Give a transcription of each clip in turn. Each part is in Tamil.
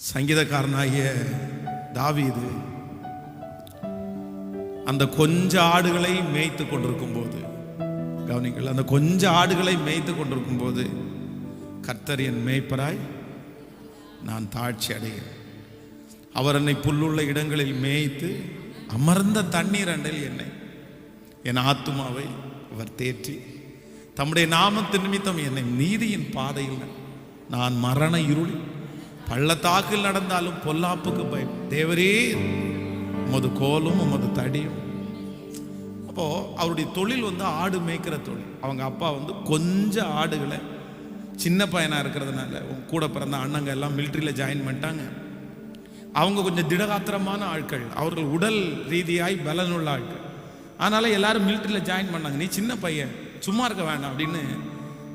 சங்கீதக்காரனாகிய தாவீது அந்த கொஞ்ச ஆடுகளை மேய்த்து கொண்டிருக்கும் போது கவனிங்கள் அந்த கொஞ்ச ஆடுகளை மேய்த்து கொண்டிருக்கும் போது கர்த்தர் என் மேய்ப்பராய் நான் தாழ்ச்சி அடைகிறேன். அவர் என்னை புல்லுள்ள இடங்களில் மேய்த்து அமர்ந்த தண்ணீர் அண்டில் என்னை என் ஆத்துமாவை அவர் தேற்றி தம்முடைய நாமத்தின் நிமித்தம் என்னை நீதியின் பாதையில் நான் மரண இருளில் பள்ளத்தாக்கில் நடந்தாலும் பொல்லாப்புக்கு பயம் தேவரே உமது கோலும் உமது தடியும். அப்போது அவருடைய தொழில் வந்து ஆடு மேய்க்கிற தொழில். அவங்க அப்பா வந்து கொஞ்சம் ஆடுகளை சின்ன பையனாக இருக்கிறதுனால உங்க கூட பிறந்த அண்ணங்க எல்லாம் மிலிட்ரியில் ஜாயின் பண்ணிட்டாங்க. அவங்க கொஞ்சம் திடகாத்திரமான ஆட்கள். அவர்கள் உடல் ரீதியாய் பலனுள்ள ஆட்கள். அதனால் எல்லாரும் மிலிட்ரியில் ஜாயின் பண்ணாங்க. நீ சின்ன பையன் சும்மா இருக்க வேண்டாம் அப்படின்னு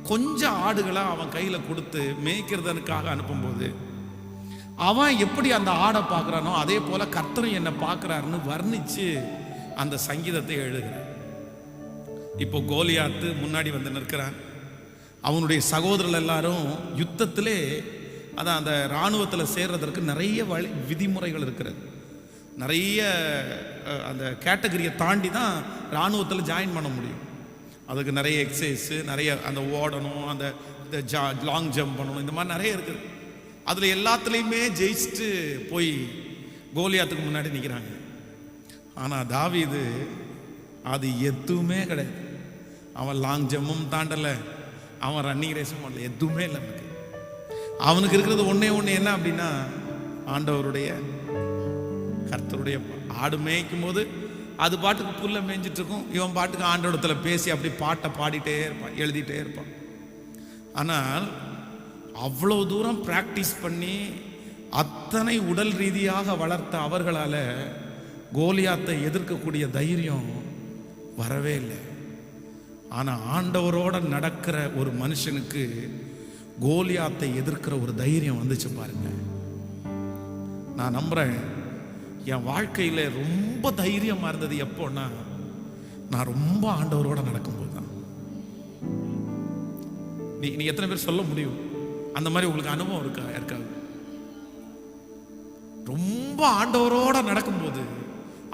கொஞ்சம் ஆடுகளை அவன் கையில் கொடுத்து மேய்க்கிறதனுக்காக அனுப்பும்போது அவன் எப்படி அந்த ஆடை பார்க்குறானோ அதே போல கர்த்தரும் என்னை பார்க்குறாருன்னு வர்ணிச்சு அந்த சங்கீதத்தை எழுதுகிறான் இப்போ கோலியாத்து முன்னாடி வந்து நிற்கிறான். அவனுடைய சகோதரர்கள் எல்லாரும் யுத்தத்திலே அதான் அந்த இராணுவத்தில் சேர்றதற்கு நிறைய வழி விதிமுறைகள் இருக்கிறது. நிறைய அந்த கேட்டகரியை தாண்டி தான் இராணுவத்தில் ஜாயின் பண்ண முடியும். அதுக்கு நிறைய எக்ஸசைஸு நிறைய அந்த ஓடணும் அந்த இந்த ஜா லாங் ஜம்ப் பண்ணணும் இந்த மாதிரி நிறைய இருக்குது. அதில் எல்லாத்துலேயுமே ஜெயிச்சுட்டு போய் கோலியாத்துக்கு முன்னாடி நிற்கிறாங்க ஆனால் தாவீது அது எதுவுமே கிடையாது. அவன் லாங் ஜம்மும் தாண்டலை. அவன் ரன்னிங் ரேஸும் பண்ணல. எதுவுமே இல்லை அவனுக்கு. அவனுக்கு இருக்கிறது ஒன்றே ஒன்று என்ன அப்படின்னா ஆண்டவருடைய கர்த்தருடைய ஆடு மேய்க்கும் போது அது பாட்டுக்கு புல்ல மேய்ஞ்சிட்டு இருக்கும். இவன் பாட்டுக்கு ஆண்டவரத்துல பேசி அப்படி பாட்டை பாடிட்டே இருப்பான் எழுதிட்டே இருப்பான். ஆனால் அவ்வளோ தூரம் ப்ராக்டிஸ் பண்ணி அத்தனை உடல் ரீதியாக வளர்த்த அவர்களால் கோலியாத்தை எதிர்க்கக்கூடிய தைரியம் வரவே இல்லை. ஆனால் ஆண்டவரோட நடக்கிற ஒரு மனுஷனுக்கு கோலியாத்தை எதிர்க்கிற ஒரு தைரியம் வந்துச்சு பாருங்க. நான் நம்புறேன் என் வாழ்க்கையில் ரொம்ப தைரியமாக இருந்தது எப்போன்னா நான் ரொம்ப ஆண்டவரோட நடக்கும்போது தான் நீ நீ எத்தனை பேர் சொல்ல முடியும்? அந்த மாதிரி உங்களுக்கு அனுபவம் இருக்கா யாருக்காவது? ரொம்ப ஆண்டவரோட நடக்கும்போது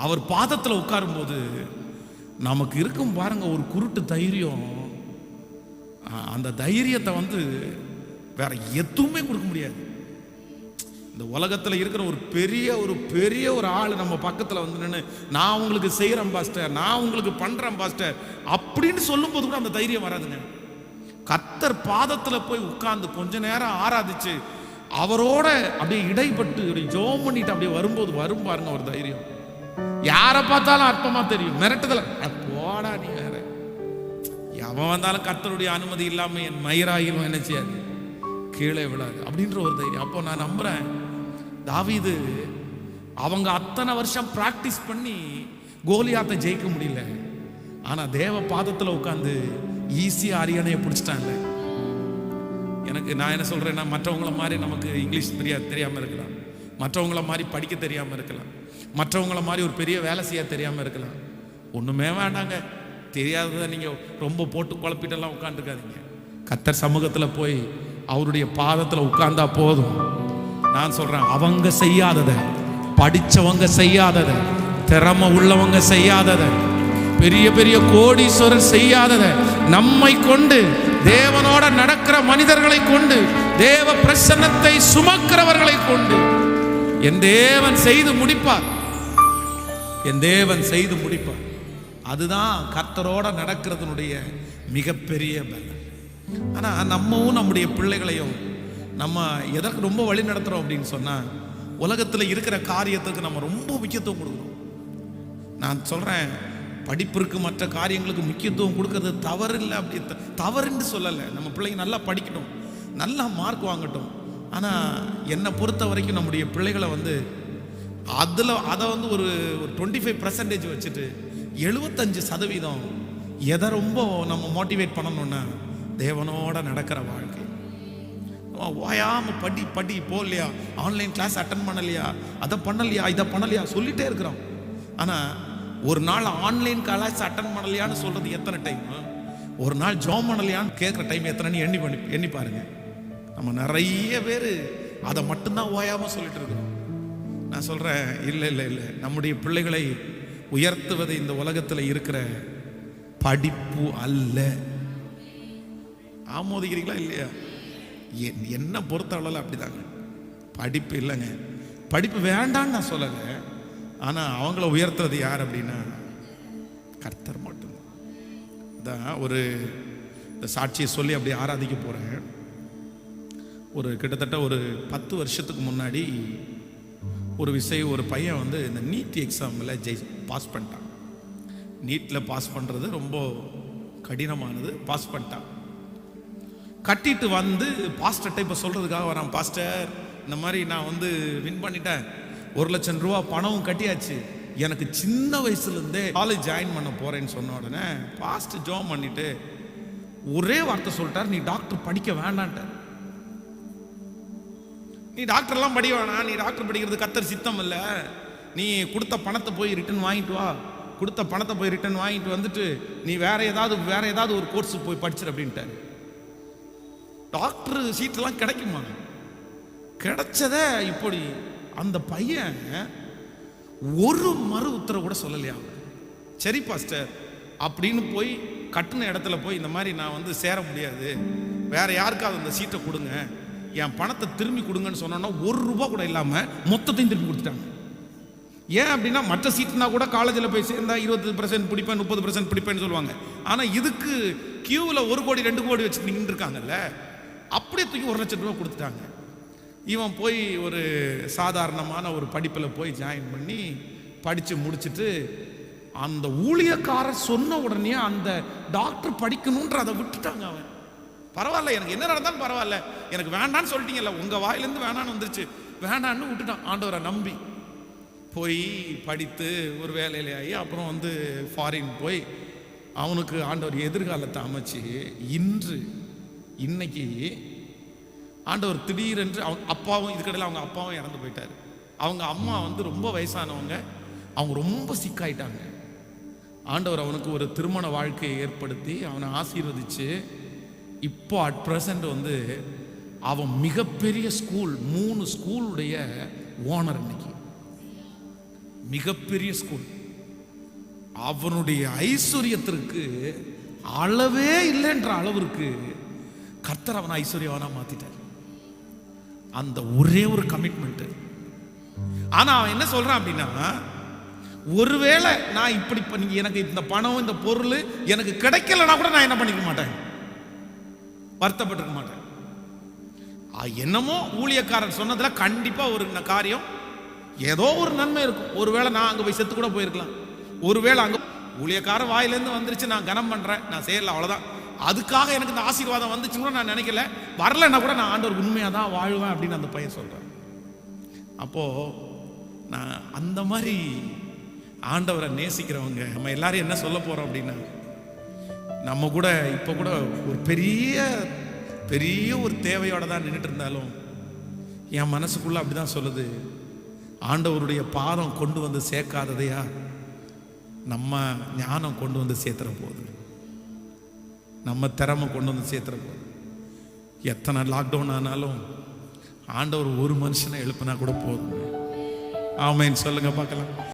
அவர் பாதத்தில் உட்காரும்போது நமக்கு இருக்கும் பாருங்க ஒரு குருட்டு தைரியம். அந்த தைரியத்தை வந்து வேற எதுவுமே கொடுக்க முடியாது. இந்த உலகத்தில் இருக்கிற ஒரு பெரிய ஒரு பெரிய ஒரு ஆள் நம்ம பக்கத்தில் வந்து நின்று நான் உங்களுக்கு செய்கிறேன் பாஸ்டர் நான் உங்களுக்கு பண்ணுறேன் பாஸ்டர் அப்படின்னு சொல்லும்போது கூட அந்த தைரியம் வராதுங்க. கத்தர் பாதத்தில் போய் உட்கார்ந்து கொஞ்ச நேரம் ஆராதிச்சு அவரோட அப்படியே இடைப்பட்டு ஜோம் பண்ணிட்டு அப்படியே வரும்போது வரும் பாருங்க ஒரு தைரியம். யாரை பார்த்தாலும் அற்பமா தெரியும். மிரட்டுதல போடா நீ வேற. எவன் வந்தாலும் கர்த்தருடைய அனுமதி இல்லாம என் மயிராயிரும். என்ன செய்யாது? கீழே விழாது. அப்படின்ற ஒரு தைரியம். அப்போ நான் நம்புறேன் தாவிது அவங்க அத்தனை வருஷம் பிராக்டிஸ் பண்ணி கோலியாத்தை ஜெயிக்க முடியல. ஆனா தேவ பாதத்துல உட்காந்து ஈஸியா அரியணையை பிடிச்சிட்டான்ல. எனக்கு நான் என்ன சொல்கிறேன்னா மற்றவங்கள மாதிரி நமக்கு இங்கிலீஷ் தெரியா தெரியாமல் இருக்கலாம். மற்றவங்கள மாதிரி படிக்க தெரியாமல் இருக்கலாம். மற்றவங்கள மாதிரி ஒரு பெரிய வேலை செய்ய தெரியாமல் இருக்கலாம். ஒன்றுமே வேண்டாங்க. தெரியாததை நீங்கள் ரொம்ப போட்டு குழப்பிட்டெல்லாம் உட்காந்துருக்காதீங்க கத்தர் சமூகத்தில் போய் அவருடைய பாதத்தில் உட்கார்ந்தா போதும். நான் சொல்கிறேன் அவங்க செய்யாததை படிச்சவங்க செய்யாததை திறமை உள்ளவங்க செய்யாததை பெரிய பெரிய கோடீஸ்வரர் செய்யாததை நம்மை கொண்டு தேவனோட நடக்கிற மனிதர்களை கொண்டு தேவ பிரசன்னத்தை சுமக்கிறவர்களை கொண்டு என் தேவன் செய்து முடிப்பார். என் தேவன் செய்து முடிப்பார். அதுதான் கர்த்தரோட நடக்கிறதுனுடைய மிகப்பெரிய பலன். ஆனால் நம்மவும் நம்முடைய பிள்ளைகளையும் நம்ம எதற்கு ரொம்ப வழி நடத்துகிறோம் அப்படின்னு சொன்னால் உலகத்தில் இருக்கிற காரியத்துக்கு நம்ம ரொம்ப முக்கியத்துவம் கொடுக்குறோம் நான் சொல்கிறேன் படிப்பிற்கு மற்ற காரியங்களுக்கு முக்கியத்துவம் கொடுக்கறது தவறு இல்லை அப்படி த- தவறுன்னு சொல்லலை. நம்ம பிள்ளைங்க நல்லா படிக்கட்டும். நல்லா மார்க் வாங்கட்டும். ஆனால் என்னை பொறுத்த வரைக்கும் நம்முடைய பிள்ளைகளை வந்து அதில் அதை வந்து ஒரு ஒரு டுவெண்ட்டி ஃபைவ் பர்சன்டேஜ் வச்சுட்டு எழுபத்தஞ்சு சதவீதம் எதை ரொம்ப நம்ம மோட்டிவேட் பண்ணணும்னா தேவனோட நடக்கிற வாழ்க்கை. ஓயாமல் படி படி போகலையா? ஆன்லைன் கிளாஸ் அட்டன் பண்ணலையா? அதை பண்ணலையா? இதை பண்ணலையா? சொல்லிட்டே இருக்கிறோம். ஆனால் ஒரு நாள் ஆன்லைன் கிளாஸ் அட்டன் பண்ணலையான்னு சொல்றது எத்தனை டைம் ஒரு நாள் ஜோம் பண்ணலையான்னு கேட்குற டைம் எத்தனைன்னு எண்ணி பண்ணி எண்ணி பாருங்க. நம்ம நிறைய பேர் அதை மட்டும்தான் ஓயாம சொல்லிட்டு இருக்கிறோம். நான் சொல்றேன் இல்லை இல்லை இல்லை. நம்முடைய பிள்ளைகளை உயர்த்துவது இந்த உலகத்தில் இருக்கிற படிப்பு அல்ல. ஆமோதிக்கிறீங்களா இல்லையா? என்- என்ன பொறுத்த அளவில் அப்படிதாங்க. படிப்பு இல்லைங்க. படிப்பு வேண்டான்னு நான் சொல்லலை. ஆனால் அவங்கள உயர்த்துறது யார் அப்படின்னா கர்த்தர் மட்டும் தான் ஒரு இந்த சாட்சியை சொல்லி அப்படியே ஆராதிக்க போகிறேன் ஒரு கிட்டத்தட்ட ஒரு பத்து வருஷத்துக்கு முன்னாடி ஒரு விசை ஒரு பையன் வந்து இந்த நீட் எக்ஸாமில் ஜெய் பாஸ் பண்ணிட்டான். நீட்டில் பாஸ் பண்ணுறது ரொம்ப கடினமானது பாஸ் பண்ணிட்டான். கட்டிட்டு வந்து பாஸ்டர்கிட்ட இப்போ சொல்கிறதுக்காக வரான் பாஸ்டர் இந்த மாதிரி நான் வந்து வின் பண்ணிட்டேன். ஒரு லட்சம் ரூபா பணமும் கட்டியாச்சு. எனக்கு சின்ன வயசுலேருந்தே காலேஜ் ஜாயின் பண்ண போகிறேன்னு சொன்ன உடனே பாஸ்ட் ஜாப் பண்ணிட்டு ஒரே வார்த்தை சொல்லிட்டார் நீ டாக்டர் படிக்க வேண்டான்ட்ட. நீ டாக்டர்லாம் படிக்க வேணாம். நீ டாக்டர் படிக்கிறது கத்தர் சித்தம் இல்லை. நீ கொடுத்த பணத்தை போய் ரிட்டர்ன் வாங்கிட்டு வா. கொடுத்த பணத்தை போய் ரிட்டர்ன் வாங்கிட்டு வந்துட்டு நீ வேற ஏதாவது வேற ஏதாவது ஒரு கோர்ஸ் போய் படிச்சிரு அப்படின்ட்டாரு. டாக்டர் சீட்டெல்லாம் கிடைக்குமா? கிடைச்சத இப்படி அந்த பையன் ஒரு மறு உத்தரவு கூட சொல்லலையா? சரி பாஸ்டர். அப்படின்னு போய் கட்டின இடத்துல போய் இந்த மாதிரி நான் வந்து சேர முடியாது. வேற யாருக்காவது அந்த சீட்டை கொடுங்க. என் பணத்தை திரும்பி கொடுங்கன்னு சொன்னோன்னா ஒரு ரூபா கூட இல்லாமல் மொத்தத்தையும் திரும்பி கொடுத்துட்டாங்க. ஏன் அப்படின்னா மற்ற சீட்னா கூட காலேஜில் போய் சேர்ந்தா இருபது பர்சன்ட் பிடிப்பேன் முப்பது பர்சன்ட் பிடிப்பேன்னு சொல்லுவாங்க. ஆனால் இதுக்கு கியூவில் ஒரு கோடி ரெண்டு கோடி வச்சு நின்று இருக்காங்கல்ல அப்படியே தூக்கி ஒரு லட்சம் ரூபா கொடுத்துட்டாங்க. இவன் போய் ஒரு சாதாரணமான ஒரு படிப்பில் போய் ஜாயின் பண்ணி படித்து முடிச்சுட்டு அந்த ஊழியக்காரர் சொன்ன உடனே அந்த டாக்டர் படிக்கணுன்ற அதை விட்டுட்டாங்க அவன். பரவாயில்ல எனக்கு என்ன நடந்தாலும் பரவாயில்ல. எனக்கு வேண்டான்னு சொல்லிட்டீங்கல்ல உங்கள் வாயிலேருந்து வேணான்னு வந்துருச்சு. வேண்டான்னு விட்டுட்டான் ஆண்டவரை நம்பி. போய் படித்து ஒரு வேலையில ஆகி அப்புறம் வந்து ஃபாரின் போய் அவனுக்கு ஆண்டவர் எதிர்காலத்தை அமைச்சு இன்று இன்னைக்கு ஆண்டவர் திடீரென்று அவங்க அப்பாவும் இதுக்கடையில் அவங்க அப்பாவும் இறந்து போயிட்டார். அவங்க அம்மா வந்து ரொம்ப வயசானவங்க. அவங்க ரொம்ப சிக்காயிட்டாங்க. ஆண்டவர் அவனுக்கு ஒரு திருமண வாழ்க்கையை ஏற்படுத்தி அவனை ஆசீர்வதிச்சு இப்போ அட் ப்ரெசண்ட் வந்து அவன் மிகப்பெரிய ஸ்கூல் மூணு ஸ்கூலுடைய ஓனர் இன்னைக்கு. மிகப்பெரிய ஸ்கூல் அவனுடைய ஐஸ்வர்யத்திற்கு அளவே இல்லைன்ற அளவிற்கு கர்த்தர் அவனை ஐஸ்வர்யவானா மாற்றிட்டார் அந்த ஒரே ஒரு கமிட்மெண்ட்டு ஆனால் அவன் என்ன சொல்கிறான் அப்படின்னா ஒருவேளை நான் இப்படி பண்ணி எனக்கு இந்த பணம் இந்த பொருள் எனக்கு கிடைக்கலன்னா கூட நான் என்ன பண்ணிக்க மாட்டேன்? வருத்தப்பட்டிருக்க மாட்டேன். என்னமோ ஊழியக்காரன் சொன்னதில் கண்டிப்பாக ஒரு காரியம் ஏதோ ஒரு நன்மை இருக்கும். ஒருவேளை நான் அங்கே போய் செத்து கூட போயிருக்கலாம். ஒருவேளை அங்கே ஊழியக்காரன் வாயிலேருந்து வந்துருச்சு நான் கனம் பண்ணுறேன் நான் செய்யல அவ்வளோதான் அதுக்காக எனக்கு இந்த ஆசீர்வாதம் வந்துச்சு கூட நான் நினைக்கல. வரலன்னா கூட நான் ஆண்டவர் உண்மையாக தான் வாழ்வேன் அப்படின்னு அந்த பையன் சொல்கிறேன் அப்போ நான் அந்த மாதிரி ஆண்டவரை நேசிக்கிறவங்க நம்ம எல்லாரும் என்ன சொல்ல போகிறோம் அப்படின்னா நம்ம கூட இப்போ கூட ஒரு பெரிய பெரிய ஒரு தேவையோட தான் நின்றுட்டு இருந்தாலும் என் மனசுக்குள்ள அப்படிதான் சொல்லுது. ஆண்டவருடைய பாதம் கொண்டு வந்து சேர்க்காததையா நம்ம ஞானம் கொண்டு வந்து சேர்த்துற போகுது. நம்ம திறமை கொண்டு வந்து சேர்த்துருக்கோம் எத்தனை லாக்டவுன் ஆனாலும் ஆண்டவர் ஒரு மனுஷனை எழுப்பினா கூட போதும். ஆமைன்னு சொல்லுங்க பார்க்கலாம்.